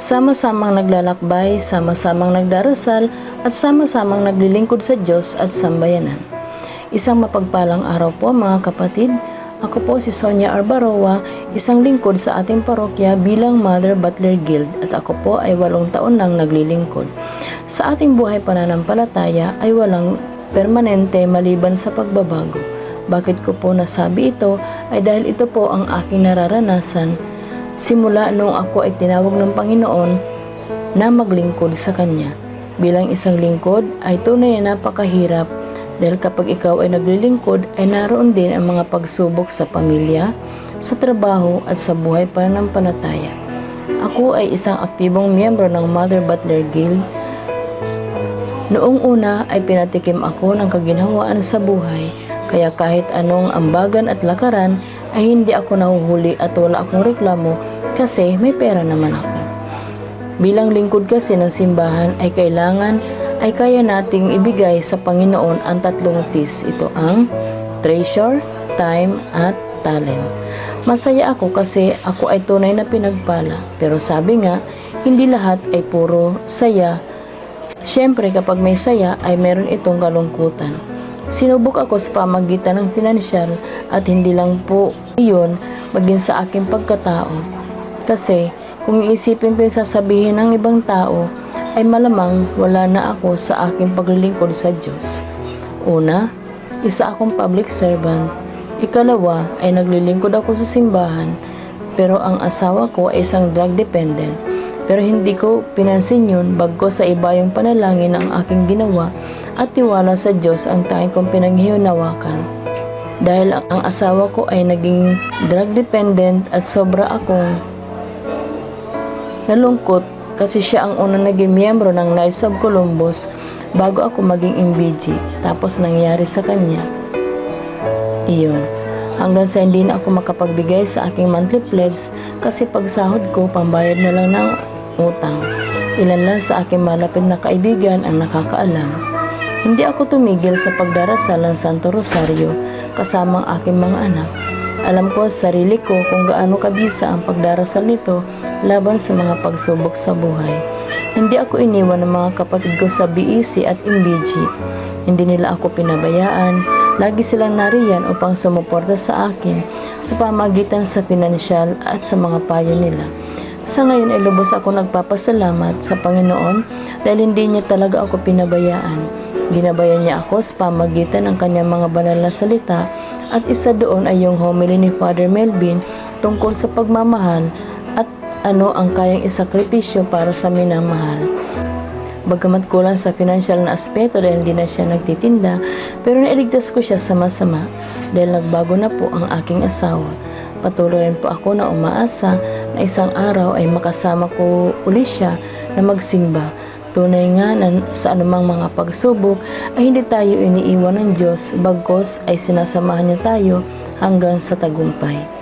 Sama-samang naglalakbay, sama-samang nagdarasal, at sama-samang naglilingkod sa Diyos at sambayanan. Isang mapagpalang araw po mga kapatid. Ako po si Sonia Arbaroa, isang lingkod sa ating parokya bilang Mother Butler Guild at ako po ay walong taon nang naglilingkod. Sa ating buhay pananampalataya ay walang permanente maliban sa pagbabago. Bakit ko po nasabi ito ay dahil ito po ang aking nararanasan simula noong ako ay tinawag ng Panginoon na maglingkod sa Kanya. Bilang isang lingkod ay tunay na napakahirap dahil kapag ikaw ay naglilingkod ay naroon din ang mga pagsubok sa pamilya, sa trabaho at sa buhay pananampalataya. Ako ay isang aktibong miyembro ng Mother Butler Guild. Noong una ay pinatikim ako ng kaginhawaan sa buhay, kaya kahit anong ambagan at lakaran ay hindi ako nahuhuli at wala akong reklamo kasi may pera naman ako. Bilang lingkod kasi ng simbahan ay kailangan ay kaya nating ibigay sa Panginoon ang tatlong tis. Ito ang treasure, time, at talent. Masaya ako kasi ako ay tunay na pinagpala. Pero sabi nga, hindi lahat ay puro saya. Siyempre kapag may saya ay meron itong kalungkutan. Sinubok ako sa pamagitan ng pinansyal at hindi lang po iyon maging sa aking pagkatao. Kasi kung iisipin ko yung sasabihin ng ibang tao, ay malamang wala na ako sa aking paglilingkod sa Diyos. Una, isa akong public servant. Ikalawa ay naglilingkod ako sa simbahan, pero ang asawa ko ay isang drug dependent. Pero hindi ko pinansin yun bagko sa iba yung panalangin ang aking ginawa at tiwala sa Diyos ang tanging kong pinanghiunawakan. Dahil ang asawa ko ay naging drug dependent at sobra akong nalungkot kasi siya ang unang naging miyembro ng Knights of Columbus bago ako maging MBG. Tapos nangyari sa kanya, iyon. Hanggang sa hindi na ako makapagbigay sa aking monthly pledge kasi pagsahod ko, pambayad na lang ng utang. Ilan lang sa aking malapit na kaibigan ang nakakaalam. Hindi ako tumigil sa pagdarasal ng Santo Rosario kasama ang aking mga anak. Alam ko sa sarili ko kung gaano kabisa ang pagdarasal nito laban sa mga pagsubok sa buhay. Hindi ako iniwan ng mga kapatid ko sa BEC at MBG. Hindi nila ako pinabayaan. Lagi silang nariyan upang sumuporta sa akin sa pamagitan sa pinansyal at sa mga payo nila. Sa ngayon ay lubos ako nagpapasalamat sa Panginoon dahil hindi niya talaga ako pinabayaan. Ginabayan niya ako sa pamagitan ng kanyang mga banal na salita at isa doon ay yung homily ni Father Melvin tungkol sa pagmamahal ano ang kayang isakripisyo para sa minamahal. Bagamat kulang sa pinansyal na aspeto dahil hindi na siya nagtitinda, pero nailigtas ko siya sa masama dahil nagbago na po ang aking asawa. Patuloy rin po ako na umaasa na isang araw ay makasama ko uli siya na magsimba. Tunay nga na sa anumang mga pagsubok ay hindi tayo iniiwan ng Diyos bagkos ay sinasamahan niya tayo hanggang sa tagumpay.